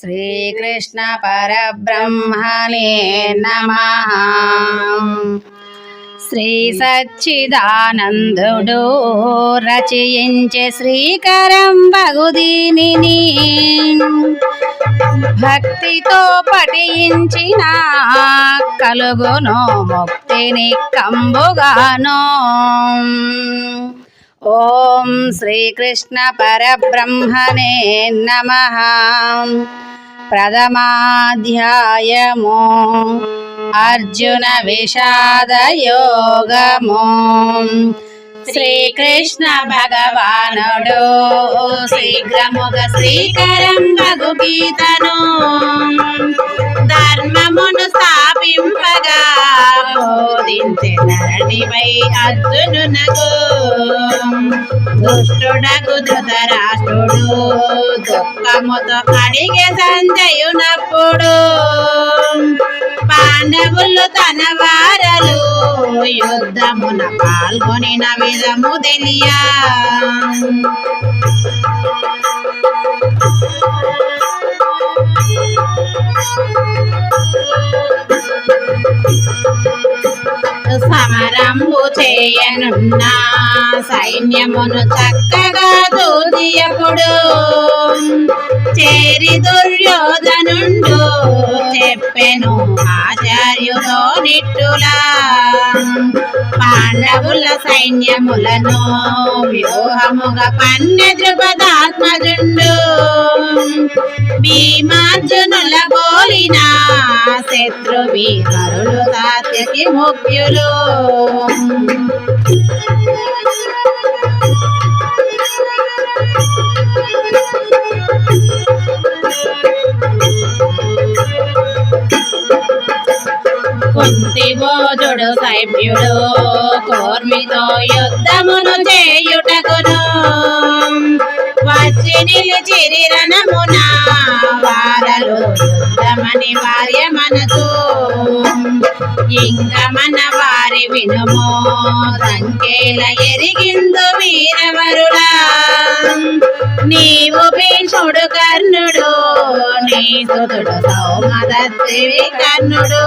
శ్రీకృష్ణ పరబ్రహ్మణే నమ. శ్రీ సచ్చిదానందుడు రచయించే శ్రీకరం బగుదీనిని భక్తితో పఠించిన కలుగును ముక్తిని కంబుగాను. ఓం శ్రీకృష్ణ పరబ్రహ్మణే నమ. ప్రథమాధ్యాయము అర్జున విషాద యోగము శ్రీకృష్ణ భగవానుడు. శీఘ్రముగ శ్రీకరం బగు గీతను ధర్మమును స్థాపింపగా బోధించినరణివై ధరణిపై అర్జునునకు. దుష్టుడకు ధృతరాష్ట్రుడు దుఃఖముతో అడిగే సంజయునప్పుడు. పాండవులు తన వారలు యుద్ధమున పాల్గొనిన విధము తెలియా. సమరంబు చేయనున్న సైన్యమును చక్కగా దూదియపుడు. చేరి దుర్యోధనుండు చెప్పెను ఆచార్యుతో నిట్టులా. పాండవుల సైన్యములను వ్యూహముగా పన్నె ద్రుపదాత్మజుండు. భీమార్జునుల పోలిన శత్రు వీరులు సాత్యకి ముఖ్యులు. కుంతి బోధుడు సైభ్యుడు కోర్మితో యుద్ధమును చేయుటకును. వచ్చి నిలిచిరి రణమున వారలు యుద్ధమని భార్య మనకు. ఇంక మన వారి వినుమో సంకేల ఎరిగిందు వీరవరుడా. నీవు భీషుడు కర్ణ సుతుడు సౌమదత్తివి కన్నుడు.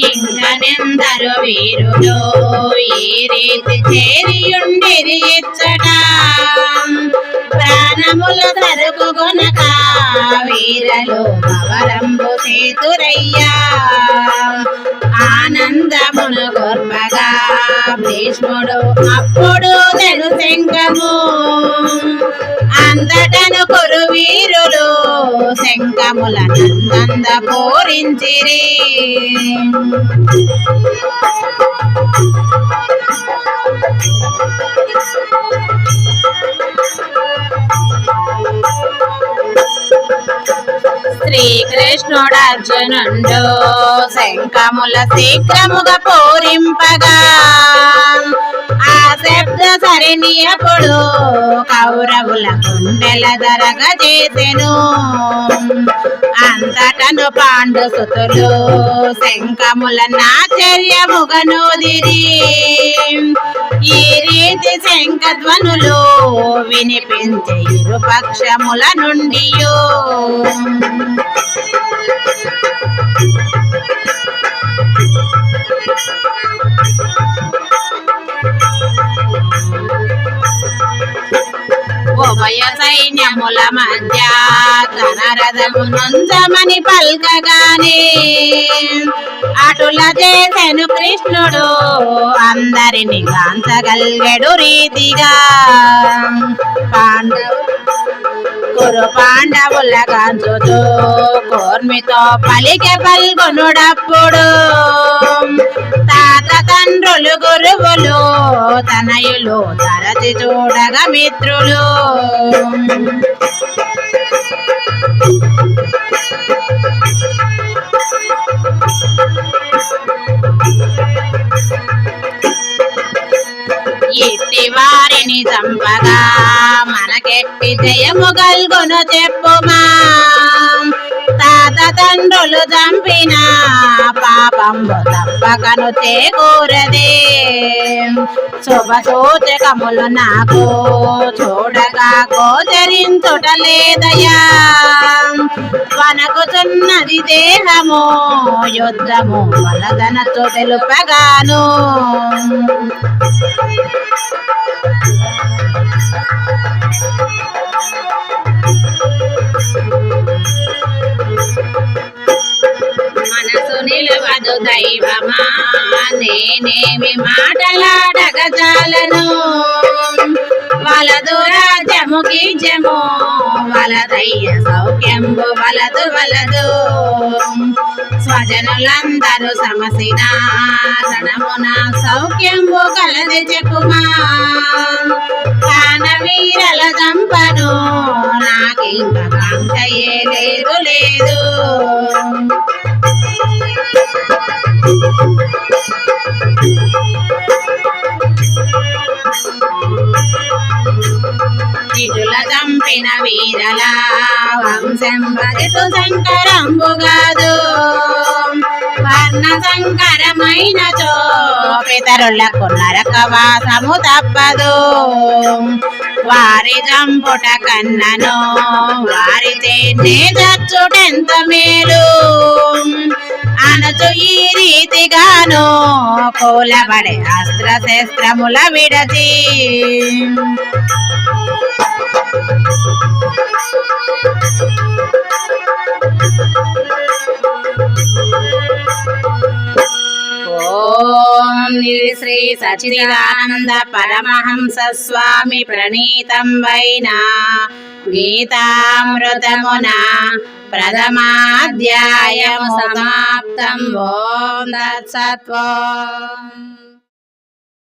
ఇంకనెందరు వీరులు ఈ రీతి చేరియుండిరి ఇచ్చట. ప్రాణముల సరుకు కొనక వీరలో పవరంబు సేతురయ్యా ఆనందమును గొర్పగా భీష్ముడు అప్పుడు తెను అందటను కొరు వీరులు శంకముల నందంద పూరించిరి. శ్రీకృష్ణుడు అర్జునుండు శంఖముల శీఘ్రముగా పూరింపగా. ఆ శబ్ద సరినియపుడు కౌరవుల గుండెల ధరగ చేసెను. అంతటను పాండు సుతులు శంఖముల నాచర్యముగనోదిరి ఈ రీతి శంఖధ్వనులు వినిపించే ఇరు పక్షముల నుండి మధ్య ఘనరథము నుంచమని పల్కగానే. అటుల చేసెను కృష్ణుడు అందరిని గాంచగలిగడు రీతిగా. పాండవు కురు పాండవుల కాంచుతూ కోర్మితో పలికె పల్గొనుడప్పుడు. తాత తండ్రులు గురువులు తనయులు తరచి చూడగా మిత్రులు. ఇట్టి వారిని సంపద మనకెట్టి జయము గల్గొను చెప్పుమా. తండ్రులు చంపిన పాపంబు తప్పకను చేకూరదే శుభ సూచకములు నాకు చూడగా గోచరించుట లేదయా వనకుచున్నది దేహము యుద్ధము వలదనతో తెలుపగాను Thank you. నిలవదు దైవమా? నేనేమి మాటలాడగజాలను? వలదు రాజ్యము కీజము వలదయ్య సౌఖ్యంబు వలదు వలదు. స్వజనులందరూ సమసిన రణమున సౌఖ్యంబు కలది చెప్పుమా. కాన వీరల చంపను నాకింక కాంతయే లేదు లేదు. వంశం బతుకు శంకరంబుగాదు వర్ణ సంకరమైన చో నరక వాసము తప్పదు. వారి చంపుట కన్నను వారి చేనే చచ్చుటెంత మేలు. అనచు ఈ రీతిగాను కూలబడే అస్త్ర శస్త్రముల విడచి శ్రీ సచిదానంద పరమహంస స్వామి ప్రణీతం వైనా. గీతామృతమున ప్రథమాధ్యాయము సమాప్తం. ఓం దత్సత్వం